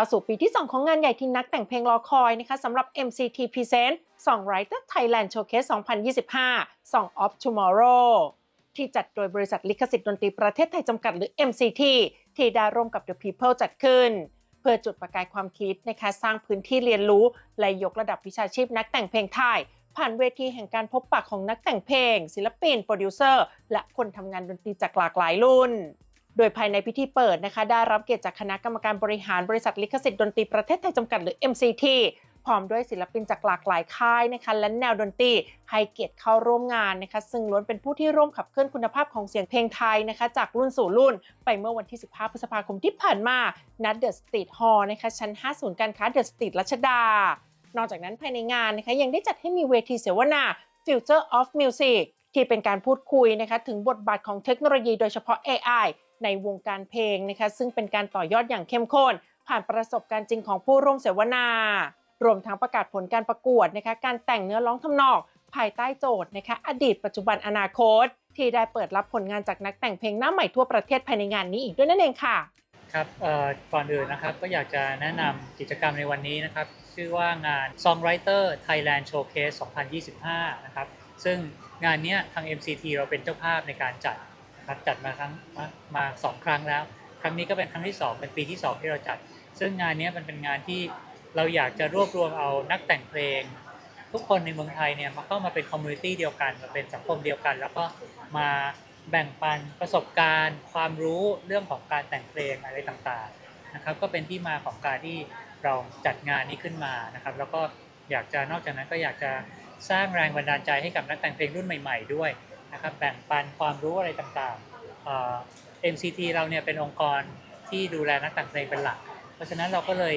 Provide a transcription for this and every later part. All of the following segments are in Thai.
าวสู่ปีที่ 2 ของงานใหญ่ที่นักแต่งเพลงรอคอยนะคะสำหรับ MCT Present Songwriter Thailand Showcase 2025 Song of Tomorrow ที่จัดโดยบริษัทลิขสิทธิ์ดนตรีประเทศไทยจำกัดหรือ MCT ที่ได้ร่วมกับ The People จัดขึ้น เพื่อจุดประกายความคิดนะคะสร้างพื้นที่เรียนรู้ และยกระดับวิชาชีพนักแต่งเพลงไทย ผ่านเวทีแห่งการพบปะของนักแต่งเพลง ศิลปิน โปรดิวเซอร์ และคนทำงานดนตรีจากหลากหลายรุ่น โดยภายในพิธีเปิดนะคะ ได้รับเกียรติจากคณะกรรมการบริหารบริษัทลิขสิทธิ์ดนตรีประเทศไทยจำกัดหรือ MCT พร้อมด้วยศิลปินจากหลากหลายค่ายนะคะและแนวดนตรีให้เกียรติเข้าร่วมงานนะคะ ซึ่งล้วนเป็นผู้ที่ร่วมขับเคลื่อนคุณภาพของเสียงเพลงไทยนะคะ จากรุ่นสู่รุ่น ไปเมื่อวันที่ 15 พฤษภาคมที่ผ่านมาณเดอะสตรีทฮอลล์นะคะชั้น5ศูนย์การค้าเดอะสตรีทรัชดา นอกจากนั้นภายในงานนะคะยังได้จัดให้มีเวทีเสวนา Future of Music ที่เป็นการพูดคุยนะคะถึงบทบาทของเทคโนโลยีโดยเฉพาะ AI ในวงการเพลงนะคะซึ่งเป็นการต่อยอดอย่างเข้มข้น ผ่านประสบการณ์จริงของผู้ร่วมเสวนา รวมทั้งประกาศผลการประกวดนะคะการแต่งเนื้อร้องทำนองภายใต้โจทย์นะคะอดีตปัจจุบันอนาคต ที่ได้เปิดรับผลงานจากนักแต่งเพลงหน้าใหม่ทั่วประเทศภายในงานนี้อีกด้วยนั่นเองค่ะครับก่อนอื่นนะครับก็อยากจะแนะนำกิจกรรมในวันนี้นะครับ ชื่อว่างาน Songwriter Thailand Showcase 2025 นะครับ ซึ่งงานเนี้ยทาง MCT เราเป็นเจ้าภาพในการจัด ครับจัดมาครั้งมามาสองครั้งแล้ว ครั้งนี้ก็เป็นครั้งที่ 2 เป็นปีที่ 2 ที่เราจัด ซึ่งงานนี้มันเป็นงานที่เราอยากจะรวบรวมเอานักแต่งเพลง ทุกคนในเมืองไทยเนี่ยมาเข้ามาเป็นคอมมูนิตี้เดียวกันมาเป็นสังคมเดียวกัน แล้วก็มาแบ่งปันประสบการณ์ ความรู้เรื่องของการแต่งเพลงอะไรต่างๆนะครับ ก็เป็นที่มาของการที่เราจัดงานนี้ขึ้นมานะครับ แล้วก็อยากจะนอกจากนั้นก็อยากจะสร้างแรงบันดาลใจให้กับนักแต่งเพลงรุ่นใหม่ ๆ ด้วยนะครับแบ่งปันความรู้อะไรต่างๆ MCT เราเนี่ยเป็นองค์กรที่ดูแลนักแต่งเพลงเป็นหลัก เพราะฉะนั้นเราก็เลย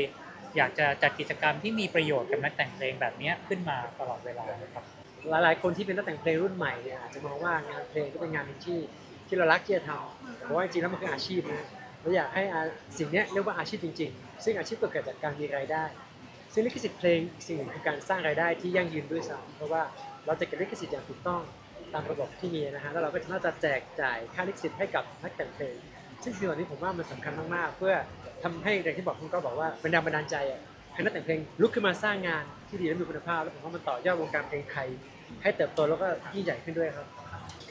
อยากจะจัดกิจกรรมที่มีประโยชน์กับนักแต่งเพลงแบบนี้ขึ้นมาตลอดเวลาครับหลายๆคนที่เป็นนักแต่งเพลงรุ่นใหม่เนี่ยอาจจะมองว่างานเพลงก็เป็นงานหนึ่งที่ที่เรารักที่จะทำแต่ว่าจริงแล้วมันคืออาชีพนะเราอยากให้สิ่งนี้เรียกว่าอาชีพจริง ๆ ซึ่งอาชีพก็เกิดจากการมีรายได้ ซึ่งลิขสิทธิ์เพลงสิ่งหนึ่งคือการสร้างรายได้ที่ยั่งยืนด้วยซ้ำเพราะว่าเราจะเก็บลิขสิทธิ์อย่างถูกต้อง ตามระบบที่มีนะฮะแล้วเราก็จะน่าจะแจกจ่ายค่าลิขสิทธิ์ให้กับนักแต่งเพลงซึ่งสิ่งเหล่านี้ผมว่ามันสำคัญมากๆเพื่อทำให้อย่างที่บอกคุณก็บอกว่าเป็นแรงบันดาลใจอะให้นักแต่งเพลงลุกขึ้นมาสร้างงานที่ดีและมีคุณภาพ แล้วผมว่ามันต่อยอดวงการเพลงไทยให้เติบโตแล้วก็ยิ่งใหญ่ขึ้นด้วยครับ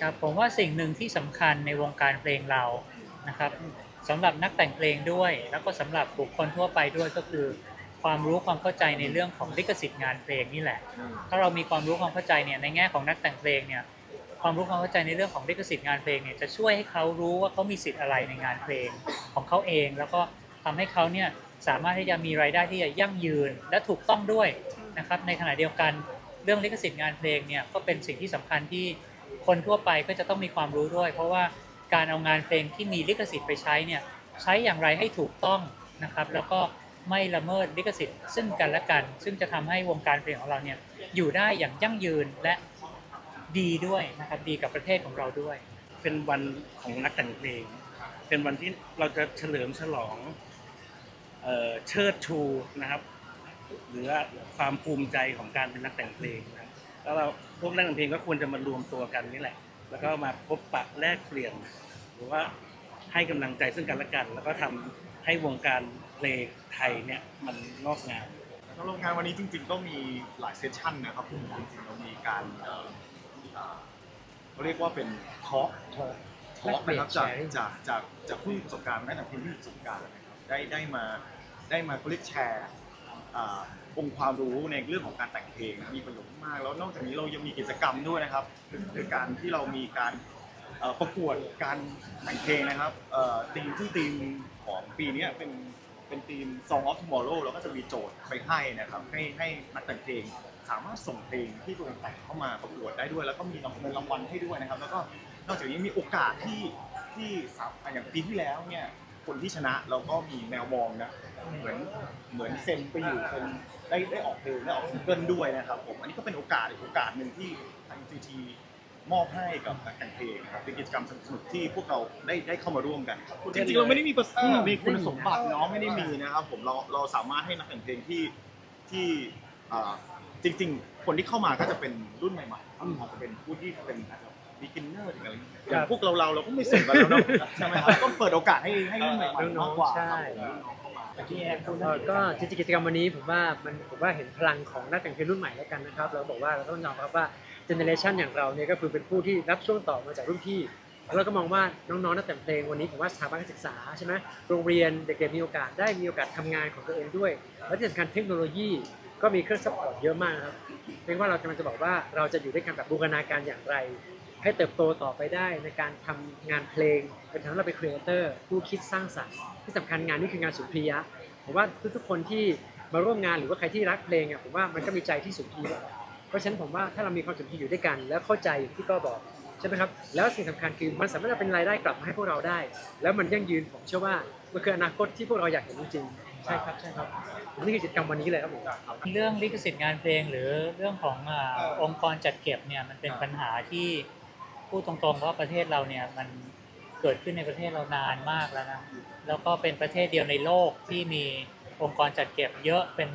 ครับผมว่าสิ่งหนึ่งที่สำคัญในวงการเพลงเรานะครับสำหรับนักแต่งเพลงด้วย แล้วก็สำหรับบุคคลทั่วไปด้วยก็คือ ความรู้ความเข้าใจในเรื่องของลิขสิทธิ์งานเพลงนี่แหละ ถ้าเรามีความรู้ความเข้าใจเนี่ยในแง่ของนักแต่งเพลงเนี่ย ความรู้ความเข้าใจในเรื่องของลิขสิทธิ์งานเพลงเนี่ยจะช่วยให้เขารู้ว่าเขามีสิทธิ์อะไรในงานเพลงของเขาเอง แล้วก็ทำให้เขาเนี่ยสามารถที่จะมีรายได้ที่จะยั่งยืนและถูกต้องด้วยนะครับในขณะเดียวกันเรื่องลิขสิทธิ์งานเพลงเนี่ยก็เป็นสิ่งที่สำคัญที่คนทั่วไปก็จะต้องมีความรู้ด้วย เพราะว่าการเอางานเพลงที่มีลิขสิทธิ์ไปใช้เนี่ยใช้อย่างไรให้ถูกต้องนะครับ แล้วก็ไม่ละเมิดลิขสิทธิ์ซึ่งกันและกัน ซึ่งจะทำให้วงการเพลงของเราเนี่ยอยู่ได้อย่างยั่งยืนและ ดีด้วยนะครับดีกับประเทศของเราด้วย เป็นวันของนักแต่งเพลง เป็นวันที่เราจะเฉลิมฉลองเอ่อเชิดชูนะครับ หรือว่าความภูมิใจของการเป็นนักแต่งเพลงนะครับแล้วเราพวกนักแต่งเพลงก็ควรจะมารวมตัวกันนี่แหละ แล้วก็มาพบปะแลกเปลี่ยน หรือว่าให้กำลังใจซึ่งกันและกัน แล้วก็ทำให้วงการเพลงไทยเนี่ยมันงอกงามสำหรับงานวันนี้จริงๆก็มีหลายเซสชั่นนะครับคุณจริงๆเรามีการเอ่อ เอ่อเขาเรียกว่าเป็นทอล์กทอล์กนะครับจาก sharing จากจากจากผู้มีประสบการณ์แม้แต่ผู้มีประสบการณ์นะครับได้ได้มาได้มาเขาเรียกแชร์อ่าองค์ความรู้ในเรื่องของการแต่งเพลงมีประโยชน์มาก แล้วนอกจากนี้เรายังมีกิจกรรมด้วยนะครับคือการที่เรามีการเอ่อประกวดการแต่งเพลงนะครับเอ่อธีมซึ่งธีมของปีเนี้ยเป็น เป็นทีม Song of Tomorrow แล้วก็จะมีโจทย์ไปให้นะครับ ให้ให้นักแต่งเพลงสามารถส่งเพลงที่ตัวเองแต่งเข้ามาประกวดได้ด้วย แล้วก็มีรางเงินรางวัลให้ด้วยนะครับ แล้วก็นอกจากนี้มีโอกาสที่ที่สามอย่างปีที่แล้วเนี่ยคนที่ชนะเราก็มีแมวมองนะเหมือนเหมือนเซ็นไปอยู่เป็นได้ได้ออกเพลงได้ออกซิงเกิลด้วยนะครับผมอันนี้ก็เป็นโอกาสอีกโอกาสหนึ่งที่ทาง CT มอบให้กับนักแต่งเพลงนะครับเป็นกิจกรรมสนุกๆที่พวกเราได้ได้เข้ามาร่วมกันครับจริงๆเราไม่ได้มีประสมีคุณสมบัติเนาะไม่ได้มีนะครับผมเราเราสามารถให้นักแต่งเพลงที่ที่อ่าจริง ๆ คนที่เข้ามาก็จะเป็นรุ่นใหม่ๆครับอาจจะเป็นผู้ที่เป็นบิ๊กินเนอร์หรืออะไรอย่างเงี้ยอย่างพวกเราเราเราก็ไม่เสร็จกันแล้วเนาะใช่ไหมครับก็เปิดโอกาสให้ให้รุ่นใหม่ๆมากกว่าครับผมรุ่นน้อง เข้ามาที่ก็จริงๆกิจกรรมวันนี้ผมว่ามันผมว่าเห็นพลังของนักแต่งเพลงรุ่นใหม่แล้วกันนะครับ เราบอกว่าเราต้องยอมรับว่าเจเนเรชันอย่างเราเนี่ยก็คือเป็นผู้ที่รับช่วงต่อมาจากรุ่นพี่แล้วก็มองว่าน้องๆนักแต่งเพลงวันนี้ผมว่าสถาบันการศึกษาใช่ไหมโรงเรียนเด็กๆมีโอกาสได้มีโอกาสทำงานของตัวเองด้วย และที่สำคัญเทคโนโลยี ก็มีเครื่องซัพพอร์ตเยอะมากนะครับเพียงว่าเรากำลังจะบอกว่าเราจะอยู่ด้วยกันแบบบูรณาการอย่างไร ให้เติบโตต่อไปได้ในการทำงานเพลง เป็นทำให้เราเป็นครีเอเตอร์ผู้คิดสร้างสรรค์ที่สำคัญงานนี้คืองานสุนทรียะผมว่าทุกๆคนที่มาร่วมงานหรือว่าใครที่รักเพลงอะผมว่ามันก็มีใจที่สุนทรีย์เพราะฉะนั้นผมว่าถ้าเรามีความสุนทรีย์อยู่ด้วยกัน แล้วเข้าใจอย่างที่ก็บอกใช่ไหมครับแล้วสิ่งสำคัญคือมันสามารถจะเป็นรายได้กลับมาให้พวกเราได้ แล้วมันยั่งยืนผมเชื่อว่า มันคืออนาคตที่พวกเราอยากเห็นจริงๆใช่ครับใช่ครับนี่คือกิจกรรมวันนี้เลยครับผมเรื่องลิขสิทธิ์งานเพลงหรือเรื่องของอาองค์กรจัดเก็บเนี่ยมันเป็นปัญหาที่พูดตรงๆว่าประเทศเราเนี่ยมันเกิดขึ้นในประเทศเรานานมากแล้วนะแล้วก็เป็นประเทศเดียวในโลกที่มีองค์กรจัดเก็บเยอะเป็น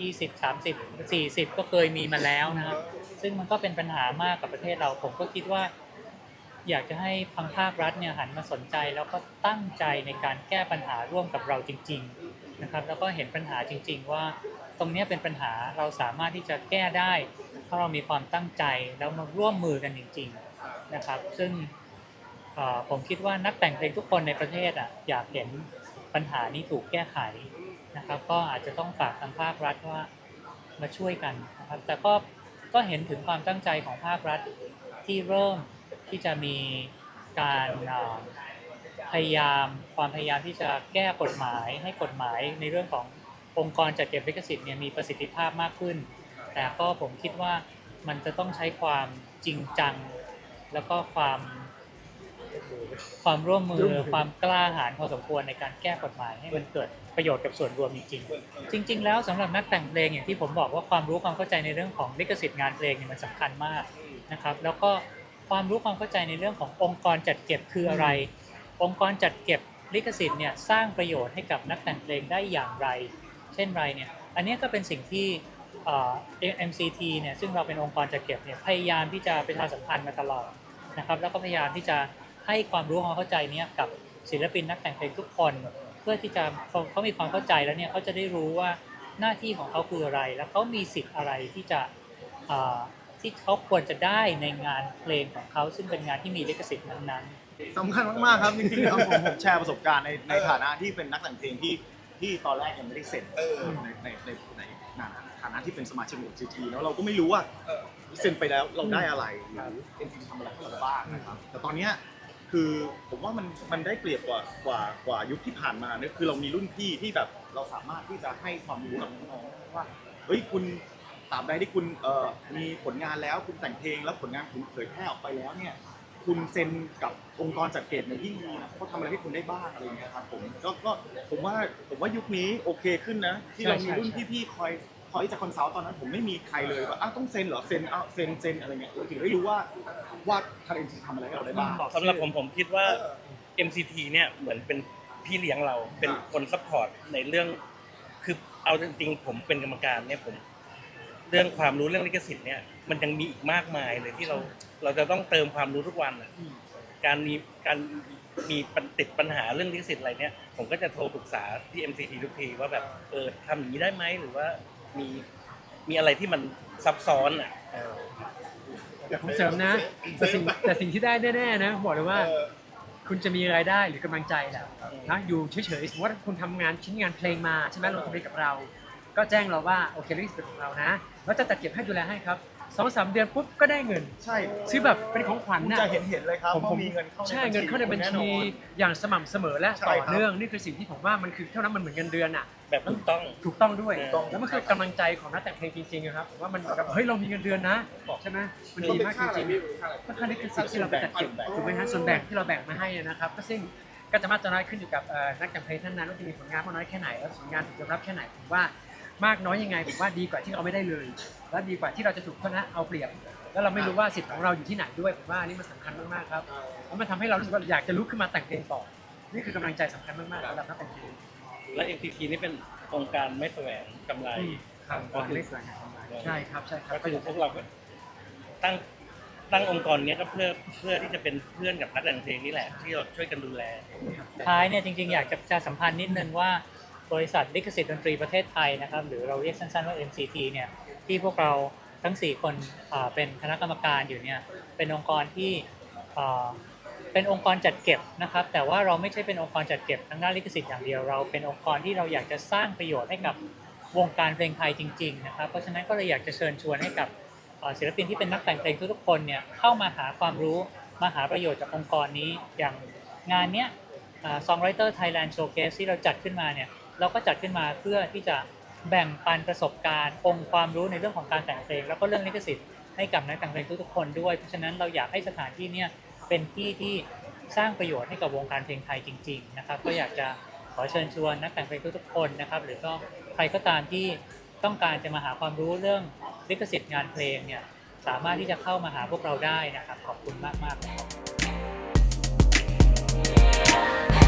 20 30 40 ก็เคยมีมาแล้วนะครับซึ่งมันก็เป็นปัญหามากกับประเทศเราผมก็คิดว่า อยากจะให้พังภาครัฐเนี่ยหันมาสนใจแล้วก็ตั้งใจในการแก้ปัญหาร่วมกับเราจริง ๆนะครับ แล้วก็เห็นปัญหาจริง ๆ ว่าตรงนี้เป็นปัญหาเราสามารถที่จะแก้ได้ ถ้าเรามีความตั้งใจแล้วมาร่วมมือกันจริง ๆนะครับ ซึ่งผมคิดว่านักแต่งเพลงทุกคนในประเทศอะอยากเห็นปัญหานี้ถูกแก้ไขนะครับ ก็อาจจะต้องฝากทางภาครัฐว่ามาช่วยกันนะครับแต่ก็ก็เห็นถึงความตั้งใจของภาครัฐที่เริ่ม ที่จะมีการพยายามความพยายามที่จะแก้กฎหมายให้กฎหมายในเรื่องขององค์กรจัดเก็บลิขสิทธิ์เนี่ยมีประสิทธิภาพมากขึ้น แต่ก็ผมคิดว่ามันจะต้องใช้ความจริงจัง แล้วก็ความความร่วมมือความกล้าหาญพอสมควรในการแก้กฎหมายให้มันเกิดประโยชน์กับส่วนรวมจริงๆจริง ๆ แล้วสำหรับนักแต่งเพลงอย่างที่ผมบอกว่าความรู้ความเข้าใจในเรื่องของลิขสิทธิ์งานเพลงเนี่ยมันสำคัญมากนะครับ แล้วก็ ความรู้ความเข้าใจในเรื่องขององค์กรจัดเก็บคืออะไร องค์กรจัดเก็บลิขสิทธิ์เนี่ยสร้างประโยชน์ให้กับนักแต่งเพลงได้อย่างไร เช่นไรเนี่ยอันเนี้ยก็เป็นสิ่งที่เอ่อ MCT เนี่ยซึ่งเราเป็นองค์กรจัดเก็บเนี่ยพยายามที่จะประชาสัมพันธ์มาตลอดนะครับแล้วก็พยายามที่จะให้ความรู้ความเข้าใจเนี้ยกับศิลปินนักแต่งเพลงทุกคน เพื่อที่จะพอเขามีความเข้าใจแล้วเนี่ยเขาจะได้รู้ว่าหน้าที่ของเขาคืออะไร แล้วเขามีสิทธิ์อะไรที่จะเอ่อ ที่เขาควรจะได้ในงานเพลงของเขาซึ่งเป็นงานที่มีลิขสิทธิ์นั้นๆสำคัญมากๆครับจริงๆแล้วผมผมแชร์ประสบการณ์ในในฐานะที่เป็นนักแต่งเพลงที่ที่ตอนแรกยังไม่ได้เซ็นในในในในในฐานะที่เป็นสมาชิกของ NCT แล้วเราก็ไม่รู้ว่าเซ็นไปแล้วเราได้อะไรหรือ NCT ทำอะไรให้เราบ้างนะครับแต่ตอนเนี้ยคือผมว่ามันมันได้เปรียบกว่ากว่ากว่ายุคที่ผ่านมาเนี่ยคือเรามีรุ่นพี่ที่แบบเราสามารถที่จะให้ความรู้กับน้องๆว่าเฮ้ยคุณ ตราบใดที่คุณเอ่อมีผลงานแล้วคุณแต่งเพลงแล้วผลงานคุณเผยแพร่ออกไปแล้วเนี่ย คุณเซ็นกับองค์กรจัดเก็บเนี่ยยิ่งดีนะเขาทำอะไรให้คุณได้บ้างอะไรอย่างเงี้ยครับผมก็ก็ผมว่าผมว่ายุคนี้โอเคขึ้นนะ ที่เรามีรุ่นพี่ๆคอยคอยจะคอนซัลท์ตอนนั้นผมไม่มีใครเลยว่าอ้าวต้องเซ็นเหรอเซ็นอ้าวเซ็นเซ็นอะไรเงี้ยเราถึงได้รู้ว่าว่าทางเอ็นซีทำอะไรให้เราได้บ้าง สำหรับผมผมคิดว่า MCT เนี่ยเหมือนเป็นพี่เลี้ยงเราเป็นคนซัพพอร์ตในเรื่อง คือเอาจริงๆผมเป็นกรรมการเนี่ยผม เรื่องความรู้เรื่องลิขสิทธิ์เนี่ยมันยังมีอีกมากมายเลยที่เราเราจะต้องเติมความรู้ทุกวันอะการมีการมีปัญติดปัญหาเรื่องลิขสิทธิ์อะไรเนี่ยผมก็จะโทรปรึกษาที่ MCT ทุกทีว่าแบบเออทำอย่างนี้ได้ไหมหรือว่ามีมีอะไรที่มันซับซ้อนอะเออผมเสริมนะแต่สิ่งแต่สิ่งที่ได้แน่ๆนะบอกเลยว่าคุณจะมีรายได้หรือกำลังใจแหละนะอยู่เฉยๆสมมติว่าคุณทำงานชิ้นงานเพลงมาใช่ไหมลงทุนไปกับเรา ก็แจ้งเราว่าโอเคลิขสิทธิ์ของเรานะเราจะจัดเก็บให้ดูแลให้ครับสองสามเดือนปุ๊บก็ได้เงินใช่ซื้อแบบเป็นของขวัญคุณนะจะเห็นเห็นเลยครับผมว่าผม มีเงินเข้าใช่เงินเข้าในบัญแน่ชีนอนอย่างสม่ำเสมอและใช่ต่อครับ เนื่องนี่คือสิ่งที่ผมว่ามันคือเท่านั้นมันเหมือนเงินเดือนอะ แบบถูกต้อง ถูกต้องด้วยถูกต้อง แล้วมันคือกำลังใจของนักแต่งเพลงจริงๆอะครับผมว่ามันแบบเฮ้ยเรามีเงินเดือนนะใช่ไหมมันดีมากจริงๆก็ค่าลิขสิทธิ์ที่เราไปจัดเก็บถูกไหมฮะส่วนแบ่งที่เราแบ่งมาให้นะครับ ก็ซึ่งก็จะมากจะน้อยขึ้นอยู่กับเอ่อนักแต่งเพลงท่านนั้นว่าจะมีผลงานมากน้อยแค่ไหนแล้วผลงานถูกยอมรับแค่ไหนผมว่า มากน้อยยังไงผมว่าดีกว่าที่เราไม่ได้เลย และดีกว่าที่เราจะถูกเขานะเอาเปรียบ แล้วเราไม่รู้ว่าสิทธิ์ของเราอยู่ที่ไหนด้วยผมว่าอันนี่มันสำคัญมากๆครับแล้วมันทำให้เรารู้สึกว่าอยากจะลุกขึ้นมาแต่งเพลงต่อ นี่คือกำลังใจสำคัญมากๆสำหรับนักแต่งเพลงและ MCT นี่เป็นองค์การไม่แสวงกำไรครับก่อนไม่สวยงามใช่ครับใช่ครับ ก็คือพวกเราก็ตั้งตั้งองค์กรเนี้ยก็เพื่อเพื่อที่จะเป็นเพื่อนกับนักแต่งเพลงนี่แหละ ที่เราช่วยกันดูแล ท้ายเนี่ยจริงๆอยากจะประชาสัมพันธ์นิดนึงว่า บริษัทลิขสิทธิ์ดนตรีประเทศไทยนะครับ หรือเราเรียกสั้นๆว่า MCT เนี่ยที่พวกเราทั้ง 4 คนเป็นคณะกรรมการอยู่เนี่ยเป็นองค์กรที่เป็นองค์กรจัดเก็บนะครับ แต่ว่าเราไม่ใช่เป็นองค์กรจัดเก็บทางด้านลิขสิทธิ์อย่างเดียวเราเป็นองค์กรที่เราอยากจะสร้างประโยชน์ให้กับวงการเพลงไทยจริง ๆ นะครับ เพราะฉะนั้นก็เลยอยากจะเชิญชวนให้กับศิลปินที่เป็นนักแต่งเพลงทุกๆคนเนี่ยเข้ามาหาความรู้มาหาประโยชน์จากองค์กรนี้อย่างงานเนี้ยซองไรเตอร์ไทยแลนด์โชว์เคสที่เราจัดขึ้นมาเนี่ย เราก็จัดขึ้นมาเพื่อที่จะแบ่งปันประสบการณ์ องค์ความรู้ในเรื่องของการแต่งเพลง แล้วก็เรื่องลิขสิทธิ์ให้กับนักแต่งเพลงทุกๆคนด้วย เพราะฉะนั้นเราอยากให้สถานที่เนี่ยเป็นที่ที่สร้างประโยชน์ให้กับวงการเพลงไทยจริง ๆ นะครับ ก็อยากจะขอเชิญชวนนักแต่งเพลงทุกๆคนนะครับ หรือก็ใครก็ตามที่ต้องการจะมาหาความรู้เรื่องลิขสิทธิ์งานเพลงเนี่ยสามารถที่จะเข้ามาหาพวกเราได้นะครับ ขอบคุณมากๆครับ